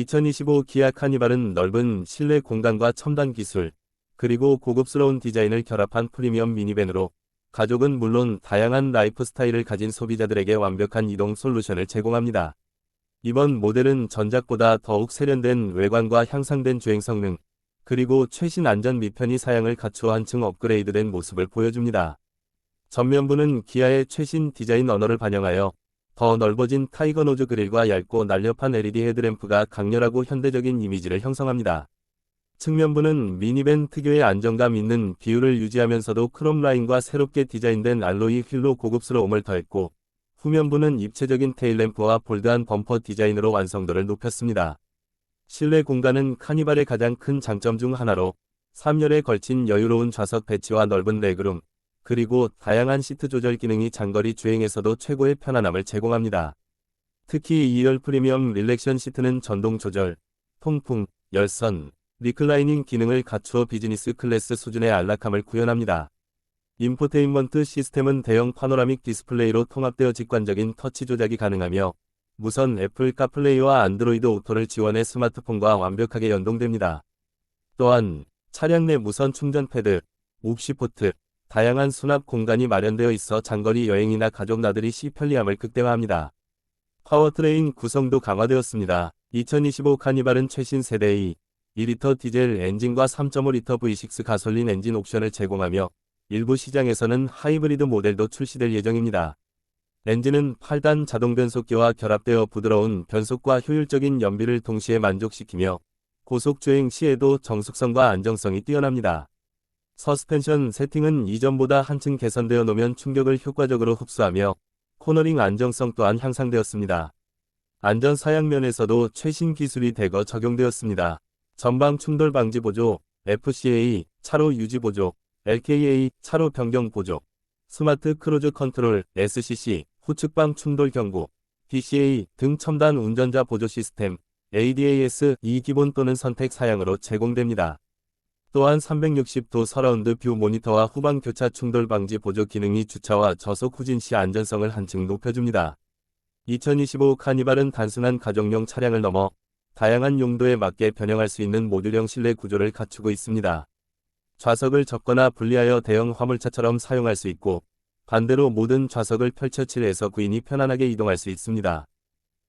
2025 기아 카니발은 넓은 실내 공간과 첨단 기술, 그리고 고급스러운 디자인을 결합한 프리미엄 미니밴으로 가족은 물론 다양한 라이프 스타일을 가진 소비자들에게 완벽한 이동 솔루션을 제공합니다. 이번 모델은 전작보다 더욱 세련된 외관과 향상된 주행 성능, 그리고 최신 안전 및 편의 사양을 갖추어 한층 업그레이드된 모습을 보여줍니다. 전면부는 기아의 최신 디자인 언어를 반영하여 더 넓어진 타이거 노즈 그릴과 얇고 날렵한 LED 헤드램프가 강렬하고 현대적인 이미지를 형성합니다. 측면부는 미니밴 특유의 안정감 있는 비율을 유지하면서도 크롬 라인과 새롭게 디자인된 알로이 휠로 고급스러움을 더했고 후면부는 입체적인 테일램프와 볼드한 범퍼 디자인으로 완성도를 높였습니다. 실내 공간은 카니발의 가장 큰 장점 중 하나로 3열에 걸친 여유로운 좌석 배치와 넓은 레그룸, 그리고 다양한 시트 조절 기능이 장거리 주행에서도 최고의 편안함을 제공합니다. 특히 2열 프리미엄 릴렉션 시트는 전동 조절, 통풍, 열선, 리클라이닝 기능을 갖추어 비즈니스 클래스 수준의 안락함을 구현합니다. 인포테인먼트 시스템은 대형 파노라믹 디스플레이로 통합되어 직관적인 터치 조작이 가능하며 무선 애플 카플레이와 안드로이드 오토를 지원해 스마트폰과 완벽하게 연동됩니다. 또한 차량 내 무선 충전 패드, 옵시포트, 다양한 수납 공간이 마련되어 있어 장거리 여행이나 가족 나들이 시 편리함을 극대화합니다. 파워트레인 구성도 강화되었습니다. 2025 카니발은 최신 세대의 2리터 디젤 엔진과 3.5리터 V6 가솔린 엔진 옵션을 제공하며 일부 시장에서는 하이브리드 모델도 출시될 예정입니다. 엔진은 8단 자동 변속기와 결합되어 부드러운 변속과 효율적인 연비를 동시에 만족시키며 고속 주행 시에도 정숙성과 안정성이 뛰어납니다. 서스펜션 세팅은 이전보다 한층 개선되어 노면 충격을 효과적으로 흡수하며 코너링 안정성 또한 향상되었습니다. 안전 사양면에서도 최신 기술이 대거 적용되었습니다. 전방 충돌 방지 보조, FCA, 차로 유지 보조, LKA, 차로 변경 보조, 스마트 크루즈 컨트롤, SCC, 후측방 충돌 경고, DCA 등 첨단 운전자 보조 시스템, ADAS 이 기본 또는 선택 사양으로 제공됩니다. 또한 360도 서라운드 뷰 모니터와 후방 교차 충돌 방지 보조 기능이 주차와 저속 후진 시 안전성을 한층 높여줍니다. 2025 카니발은 단순한 가정용 차량을 넘어 다양한 용도에 맞게 변형할 수 있는 모듈형 실내 구조를 갖추고 있습니다. 좌석을 접거나 분리하여 대형 화물차처럼 사용할 수 있고 반대로 모든 좌석을 펼쳐 칠해서 구인이 편안하게 이동할 수 있습니다.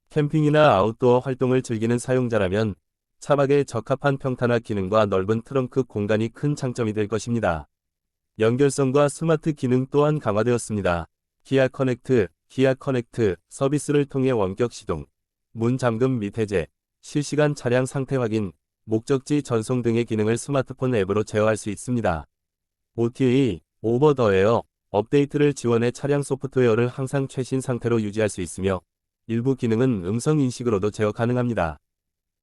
캠핑이나 아웃도어 활동을 즐기는 사용자라면 차박에 적합한 평탄화 기능과 넓은 트렁크 공간이 큰 장점이 될 것입니다. 연결성과 스마트 기능 또한 강화되었습니다. 기아 커넥트, 기아 커넥트 서비스를 통해 원격 시동, 문 잠금 및 해제, 실시간 차량 상태 확인, 목적지 전송 등의 기능을 스마트폰 앱으로 제어할 수 있습니다. OTA, 오버 더 에어, 업데이트를 지원해 차량 소프트웨어를 항상 최신 상태로 유지할 수 있으며 일부 기능은 음성 인식으로도 제어 가능합니다.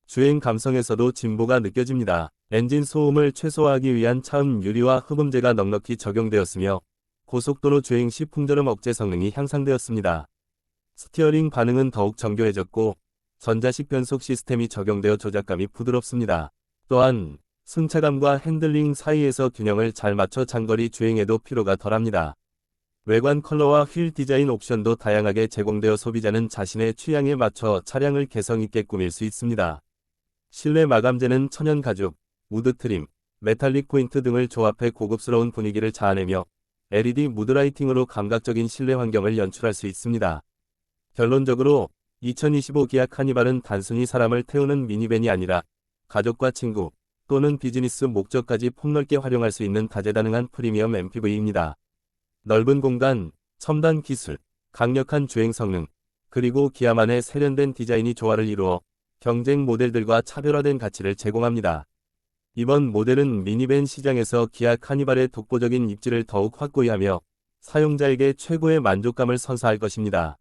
주행 감성에서도 진보가 느껴집니다. 엔진 소음을 최소화하기 위한 차음 유리와 흡음재가 넉넉히 적용되었으며 고속도로 주행 시 풍절음 억제 성능이 향상되었습니다. 스티어링 반응은 더욱 정교해졌고 전자식 변속 시스템이 적용되어 조작감이 부드럽습니다. 또한 승차감과 핸들링 사이에서 균형을 잘 맞춰 장거리 주행에도 피로가 덜합니다. 외관 컬러와 휠 디자인 옵션도 다양하게 제공되어 소비자는 자신의 취향에 맞춰 차량을 개성있게 꾸밀 수 있습니다. 실내 마감재는 천연 가죽, 우드 트림, 메탈릭 포인트 등을 조합해 고급스러운 분위기를 자아내며 LED 무드라이팅으로 감각적인 실내 환경을 연출할 수 있습니다. 결론적으로 2025 기아 카니발은 단순히 사람을 태우는 미니밴이 아니라 가족과 친구 또는 비즈니스 목적까지 폭넓게 활용할 수 있는 다재다능한 프리미엄 MPV입니다. 넓은 공간, 첨단 기술, 강력한 주행 성능, 그리고 기아만의 세련된 디자인이 조화를 이루어 경쟁 모델들과 차별화된 가치를 제공합니다. 이번 모델은 미니밴 시장에서 기아 카니발의 독보적인 입지를 더욱 확고히 하며 사용자에게 최고의 만족감을 선사할 것입니다.